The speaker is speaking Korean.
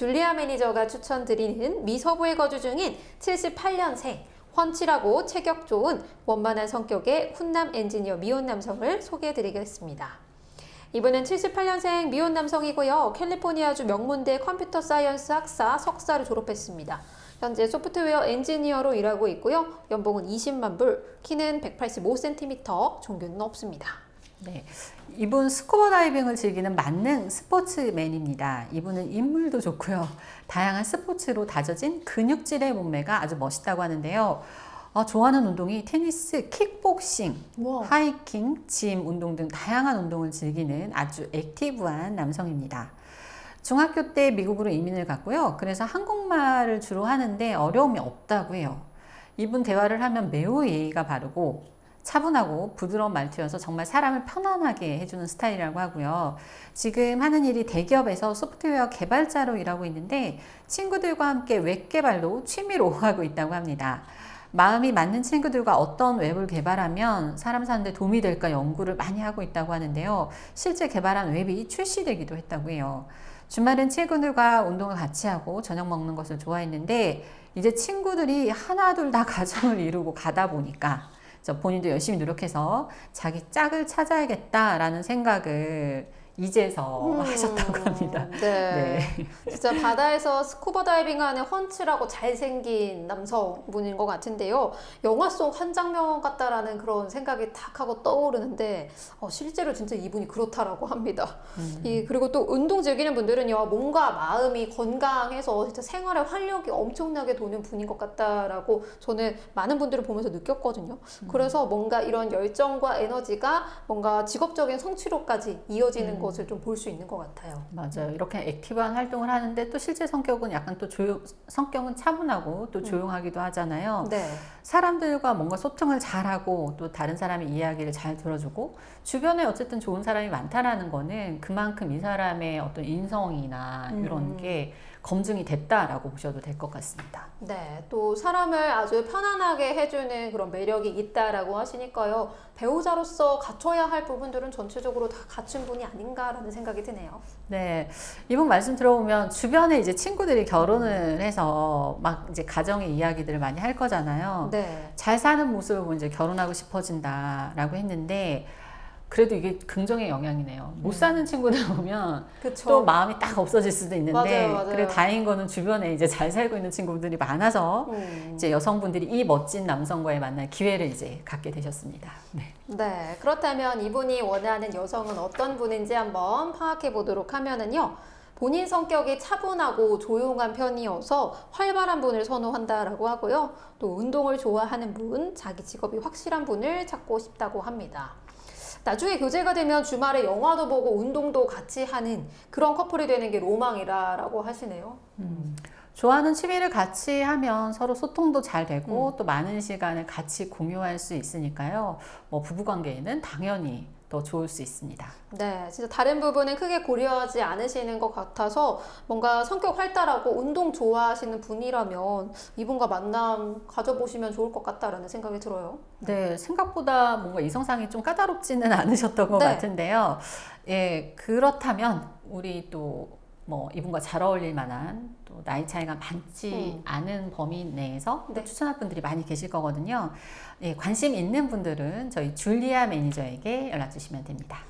줄리아 매니저가 추천드리는 미서부에 거주 중인 78년생 훤칠하고 체격 좋은 원만한 성격의 훈남 엔지니어 미혼 남성을 소개해드리겠습니다. 이분은 78년생 미혼 남성이고요. 캘리포니아주 명문대 컴퓨터 사이언스 학사 석사를 졸업했습니다. 현재 소프트웨어 엔지니어로 일하고 있고요. 연봉은 20만 불, 키는 185cm, 종교는 없습니다. 네. 이분 스쿠버 다이빙을 즐기는 만능 스포츠맨입니다. 이분은 인물도 좋고요. 다양한 스포츠로 다져진 근육질의 몸매가 아주 멋있다고 하는데요. 어, 좋아하는 운동이 테니스, 킥복싱, 와. 하이킹, 짐 운동 등 다양한 운동을 즐기는 아주 액티브한 남성입니다. 중학교 때 미국으로 이민을 갔고요. 그래서 한국말을 주로 하는데 어려움이 없다고 해요. 이분 대화를 하면 매우 예의가 바르고 차분하고 부드러운 말투여서 정말 사람을 편안하게 해주는 스타일이라고 하고요. 지금 하는 일이 대기업에서 소프트웨어 개발자로 일하고 있는데 친구들과 함께 웹 개발도 취미로 하고 있다고 합니다. 마음이 맞는 친구들과 어떤 웹을 개발하면 사람 사는데 도움이 될까 연구를 많이 하고 있다고 하는데요. 실제 개발한 웹이 출시되기도 했다고 해요. 주말엔 친구들과 운동을 같이 하고 저녁 먹는 것을 좋아했는데 이제 친구들이 하나 둘 다 가정을 이루고 가다 보니까 저 본인도 열심히 노력해서 자기 짝을 찾아야겠다라는 생각을 이제서 음, 하셨다고 합니다. 네. 진짜 바다에서 스쿠버 다이빙하는 훤칠하고 잘생긴 남성분인 것 같은데요. 영화 속 한 장면 같다라는 그런 생각이 탁 하고 떠오르는데 어, 실제로 진짜 이분이 그렇다라고 합니다. 음. 이 그리고 또 운동 즐기는 분들은요 몸과 마음이 건강해서 진짜 생활에 활력이 엄청나게 도는 분인 것 같다라고 저는 많은 분들을 보면서 느꼈거든요. 그래서 뭔가 이런 열정과 에너지가 뭔가 직업적인 성취로까지 이어지는 음. 것을 좀 볼 수 있는 것 같아요. 맞아요. 이렇게 액티브한 활동을 하는데 또 실제 성격은 약간 또 조용, 성격은 차분하고 또 조용하기도 하잖아요. 네. 사람들과 뭔가 소통을 잘하고 또 다른 사람의 이야기를 잘 들어주고 주변에 어쨌든 좋은 사람이 많다라는 거는 그만큼 이 사람의 어떤 인성이나 이런 음. 게 검증이 됐다라고 보셔도 될 것 같습니다. 네, 또 사람을 아주 편안하게 해주는 그런 매력이 있다라고 하시니까요. 배우자로서 갖춰야 할 부분들은 전체적으로 다 갖춘 분이 아닌가라는 생각이 드네요. 네, 이분 말씀 들어보면 주변에 이제 친구들이 결혼을 해서 막 이제 가정의 이야기들을 많이 할 거잖아요. 네. 잘 사는 모습을 보면 이제 결혼하고 싶어진다라고 했는데 그래도 이게 긍정의 영향이네요. 못 사는 친구들 보면 그쵸. 또 마음이 딱 없어질 수도 있는데 맞아요, 맞아요. 그래 다행인 거는 주변에 이제 잘 살고 있는 친구들이 많아서 음. 이제 여성분들이 이 멋진 남성과의 만날 기회를 이제 갖게 되셨습니다. 네. 네, 그렇다면 이분이 원하는 여성은 어떤 분인지 한번 파악해 보도록 하면은요. 본인 성격이 차분하고 조용한 편이어서 활발한 분을 선호한다라고 하고요. 또 운동을 좋아하는 분, 자기 직업이 확실한 분을 찾고 싶다고 합니다. 나중에 교제가 되면 주말에 영화도 보고 운동도 같이 하는 그런 커플이 되는 게 로망이라고 하시네요. 좋아하는 취미를 같이 하면 서로 소통도 잘 음. 되고 또 많은 시간을 같이 공유할 수 있으니까요. 뭐 부부 관계에는 당연히 더 좋을 수 있습니다. 네, 진짜 다른 부분은 크게 고려하지 않으시는 것 같아서 뭔가 성격 활달하고 운동 좋아하시는 분이라면 이분과 만남 가져보시면 좋을 것 같다라는 생각이 들어요. 네, 생각보다 뭔가 이성상이 좀 까다롭지는 않으셨던 것 네. 같은데요. 예, 그렇다면 우리 또 뭐 이분과 잘 어울릴 만한 또 나이 차이가 많지 음. 않은 범위 내에서 또 네. 추천할 분들이 많이 계실 거거든요. 예, 관심 있는 분들은 저희 줄리아 매니저에게 연락 주시면 됩니다.